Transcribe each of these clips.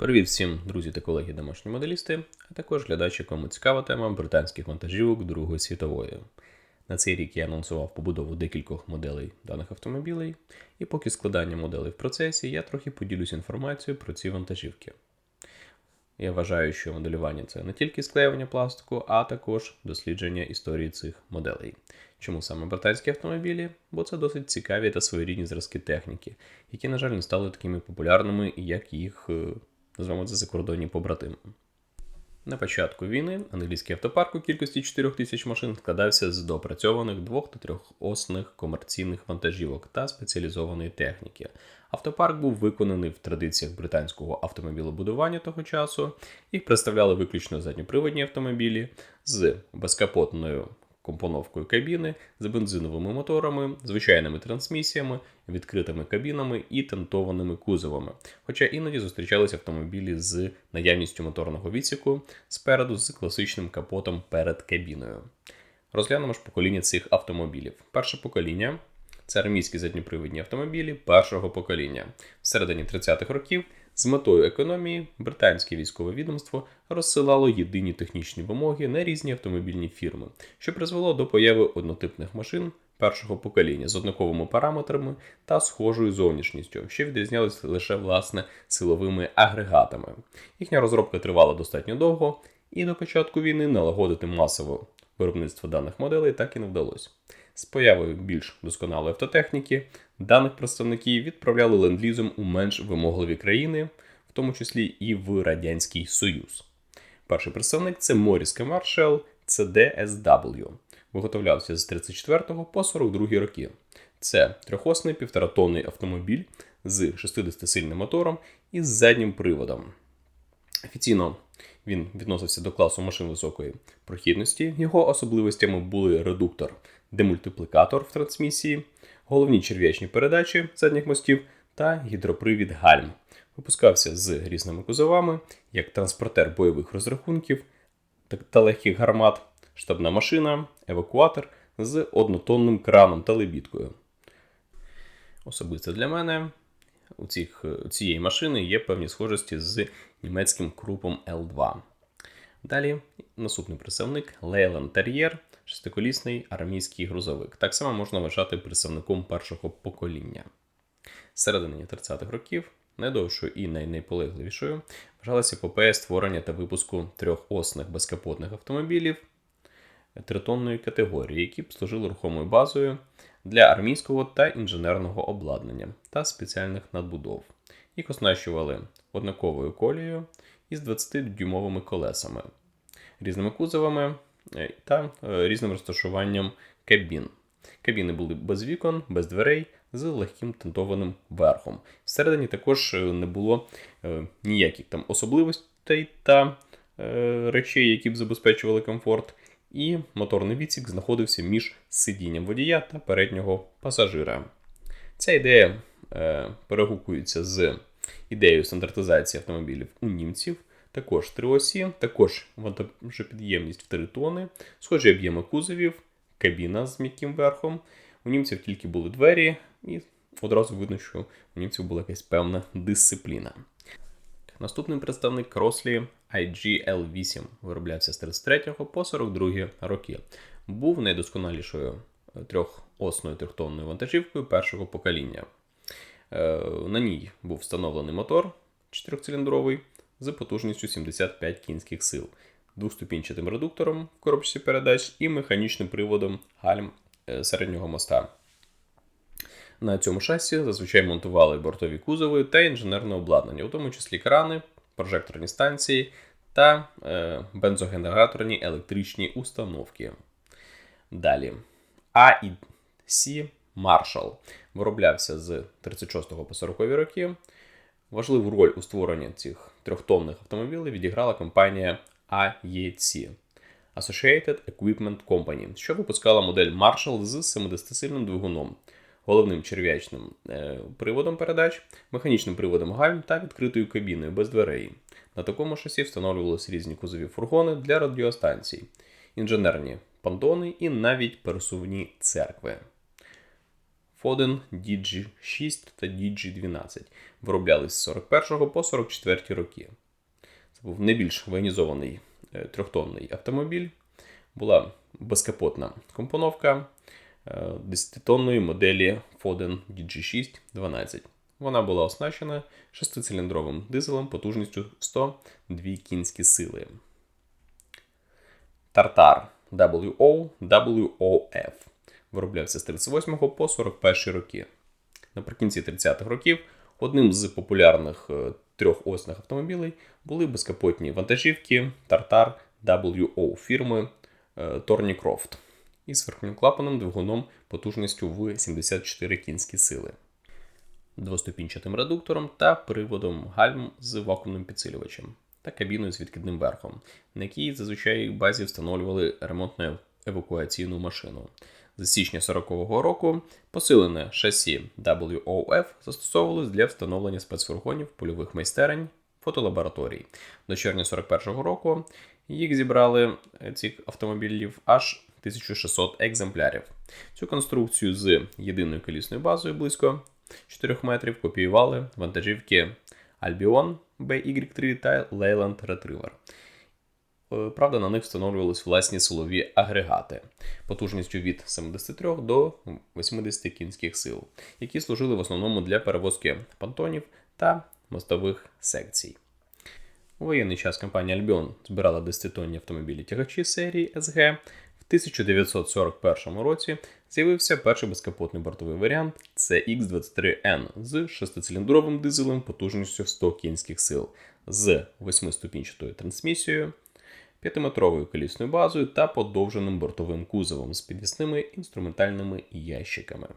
Привіт всім, друзі та колеги домашні моделісти, а також глядачі, кому цікава тема британських вантажівок Другої світової. На цей рік я анонсував побудову декількох моделей даних автомобілей, і поки складання моделей в процесі, я трохи поділюсь інформацією про ці вантажівки. Я вважаю, що моделювання це не тільки склеювання пластику, а також дослідження історії цих моделей. Чому саме британські автомобілі? Бо це досить цікаві та своєрідні зразки техніки, які, на жаль, не стали такими популярними, як їх, називаємо це закордонні побратими. На початку війни англійський автопарк у кількості 4 тисяч машин складався з доопрацьованих двох та трьохосних комерційних вантажівок та спеціалізованої техніки. Автопарк був виконаний в традиціях британського автомобілебудування того часу. Їх представляли виключно задньоприводні автомобілі з безкапотною компоновкою кабіни, з бензиновими моторами, звичайними трансмісіями, відкритими кабінами і тентованими кузовами. Хоча іноді зустрічалися автомобілі з наявністю моторного відсіку спереду з класичним капотом перед кабіною. Розглянемо ж покоління цих автомобілів. Перше покоління це армійські задньопривідні автомобілі першого покоління. В середині 30-х років з метою економії британське військове відомство розсилало єдині технічні вимоги на різні автомобільні фірми, що призвело до появи однотипних машин першого покоління з однаковими параметрами та схожою зовнішністю, що відрізнялися лише власне силовими агрегатами. Їхня розробка тривала достатньо довго, і до початку війни налагодити масове виробництво даних моделей так і не вдалося. З появою більш досконалої автотехніки даних представників відправляли ленд-лізом у менш вимогливі країни, в тому числі і в Радянський Союз. Перший представник це Моріс Marshall CDSW. Виготовлявся з 34 по 42 роки. Це трьохосний півторатонний автомобіль з 60-сильним мотором і з заднім приводом. Офіційно він відносився до класу машин високої прохідності. Його особливостями були редуктор, демультиплікатор в трансмісії, головні черв'ячні передачі задніх мостів та гідропривід гальм. Випускався з різними кузовами, як транспортер бойових розрахунків та легких гармат, штабна машина, евакуатор з однотонним краном та лебідкою. Особисто для мене у цих, у цієї машини є певні схожості з німецьким крупом L2. Далі наступний представник Leyland Terrier, шестиколісний армійський грузовик. Так само можна вважати представником першого покоління. З середини 30-х років найдовшою і найнаполегливішою вважалася епопея створення та випуску трьохосних безкапотних автомобілів тритонної категорії, які б служили рухомою базою для армійського та інженерного обладнання та спеціальних надбудов. Їх оснащували однаковою колією із 20-дюймовими колесами, різними кузовами та е, різним розташуванням кабін. Кабіни були без вікон, без дверей, з легким тентованим верхом. Всередині також е, не було ніяких там особливостей та речей, які б забезпечували комфорт. І моторний відсік знаходився між сидінням водія та переднього пасажира. Ця ідея е, перегукується з ідеєю стандартизації автомобілів у німців. Також три осі, також вантажопідємність в 3 тони, схожі об'єми кузовів, кабіна з м'яким верхом. У німців тільки були двері, і одразу видно, що у німців була якась певна дисципліна. Наступний представник Крослі IGL8 вироблявся з 33 по 42 роки. Був найдосконалішою трьохосною трьохтонною вантажівкою першого покоління. Е, на ній був встановлений мотор 4-циліндровий з потужністю 75 кінських сил, двоступінчатим редуктором в коробці передач і механічним приводом гальм е, середнього моста. На цьому шасі зазвичай монтували бортові кузови та інженерне обладнання, у тому числі крани, прожекторні станції та е, бензогенераторні електричні установки. Далі. А і С Marshall вироблявся з 36 по 40 роки. Важливу роль у створенні цих трьохтонних автомобілів відіграла компанія AEC Associated Equipment Company, що випускала модель Marshall з 70-сильним двигуном, головним черв'ячним е, приводом передач, механічним приводом гальм та відкритою кабіною без дверей. На такому шасі встановлювалися різні кузові фургони для радіостанцій, інженерні пантони і навіть пересувні церкви. Foden DG6 та DG12. Вироблялись з 41 по 44 роки. Це був найбільш воєнізований е, трьохтонний автомобіль. Була безкапотна компоновка е, 10-тонної моделі Foden DG6-12. Вона була оснащена шестициліндровим дизелем потужністю 102 кінські сили. Тартар WO WOF вироблявся з 38 по 41 роки. Наприкінці 30-х років одним з популярних е, трьохосних автомобілей були безкапотні вантажівки Tartar WO фірми е, Thornycroft із верхньоклапаним двигуном потужністю в 74 кінські сили, двоступінчатим редуктором та приводом гальм з вакуумним підсилювачем та кабіною з відкидним верхом, на якій зазвичай базі встановлювали ремонтну евакуаційну машину. З січня 40-го року посилене шасі WOF застосовувалось для встановлення спецфургонів, польових майстерень, фотолабораторій. До червня 41-го року їх зібрали е, цих автомобілів аж 1600 екземплярів. Цю конструкцію з єдиною колісною базою близько 4 метрів копіювали вантажівки Albion BY3 та Leyland Retriever. Е, Правда, на них встановлювались власні силові агрегати потужністю від 73 до 80 кінських сил, які служили в основному для перевозки понтонів та мостових секцій. У воєнний час компанія Albion збирала 10-тонні автомобілі тягачі серії SG. В 1941 році з'явився перший безкапотний бортовий варіант CX23N з шестициліндровим дизелем потужністю 100 кінських сил з 8-ступінчатою трансмісією, 5-метровою колісною базою та подовженим бортовим кузовом з підвісними інструментальними ящиками.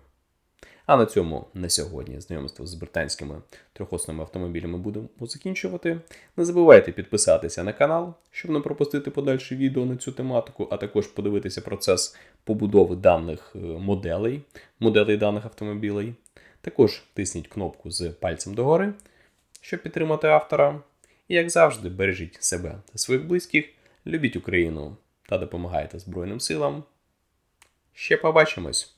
А на цьому на сьогодні знайомство з британськими трьохосними автомобілями будемо закінчувати. Не забувайте підписатися на канал, щоб не пропустити подальші відео на цю тематику, а також подивитися процес побудови даних е, моделей, моделей даних автомобілей. Також тисніть кнопку з пальцем догори, щоб підтримати автора. І як завжди, бережіть себе та своїх близьких, любіть Україну та допомагайте Збройним силам. Ще побачимось!